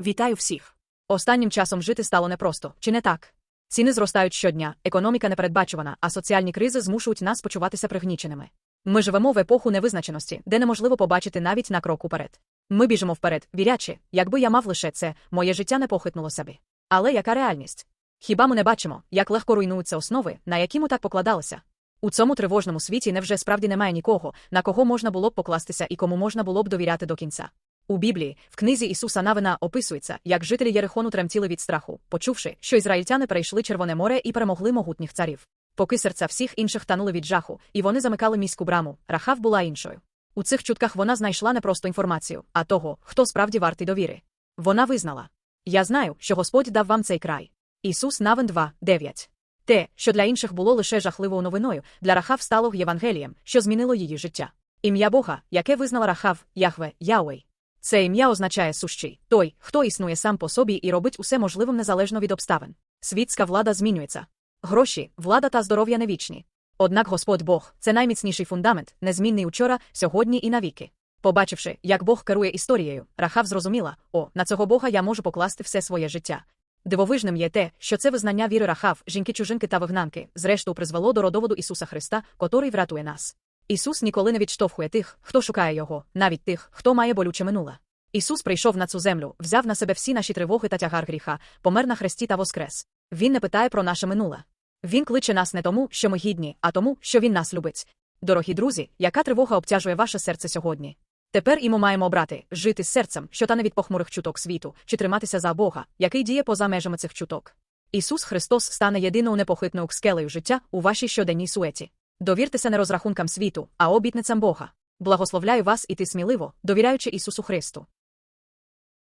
Вітаю всіх. Останнім часом жити стало непросто, чи не так? Ціни зростають щодня, економіка непередбачувана, а соціальні кризи змушують нас почуватися пригніченими. Ми живемо в епоху невизначеності, де неможливо побачити навіть на крок уперед. Ми біжимо вперед, вірячи, якби я мав лише це, моє життя не похитнулося би. Але яка реальність? Хіба ми не бачимо, як легко руйнуються основи, на які ми так покладалися? У цьому тривожному світі невже справді немає нікого, на кого можна було б покластися і кому можна було б довіряти до кінця. У Біблії, в книзі Ісуса Навина описується, як жителі Єрихону тремтіли від страху, почувши, що ізраїльтяни перейшли Червоне море і перемогли могутніх царів. Поки серця всіх інших танули від жаху, і вони замикали міську браму, Рахав була іншою. У цих чутках вона знайшла не просто інформацію, а того, хто справді вартий довіри. Вона визнала: Я знаю, що Господь дав вам цей край. Ісус Навин 2, 9. Те, що для інших було лише жахливою новиною, для Рахав стало Євангелієм, що змінило її життя. Ім'я Бога, яке визнала Рахав, Яхве, Яуей. Це ім'я означає сущий, той, хто існує сам по собі і робить усе можливим незалежно від обставин. Світська влада змінюється. Гроші, влада та здоров'я не вічні. Однак Господь Бог це найміцніший фундамент, незмінний учора, сьогодні і навіки. Побачивши, як Бог керує історією, Рахав зрозуміла: о, на цього Бога я можу покласти все своє життя. Дивовижним є те, що це визнання віри Рахав, жінки-чужинки та вигнанки, зрештою призвело до родоводу Ісуса Христа, котрий врятує нас. Ісус ніколи не відштовхує тих, хто шукає його, навіть тих, хто має болюче минуле. Ісус прийшов на цю землю, взяв на себе всі наші тривоги та тягар гріха, помер на хресті та воскрес. Він не питає про наше минуле. Він кличе нас не тому, що ми гідні, а тому, що він нас любить. Дорогі друзі, яка тривога обтяжує ваше серце сьогодні? Тепер і ми маємо обрати жити з серцем, що тане від похмурих чуток світу, чи триматися за Бога, який діє поза межами цих чуток. Ісус Христос стане єдиною непохитною скелею життя у вашій щоденній суеті. Довіртеся не розрахункам світу, а обітницям Бога. Благословляю вас іти сміливо, довіряючи Ісусу Христу.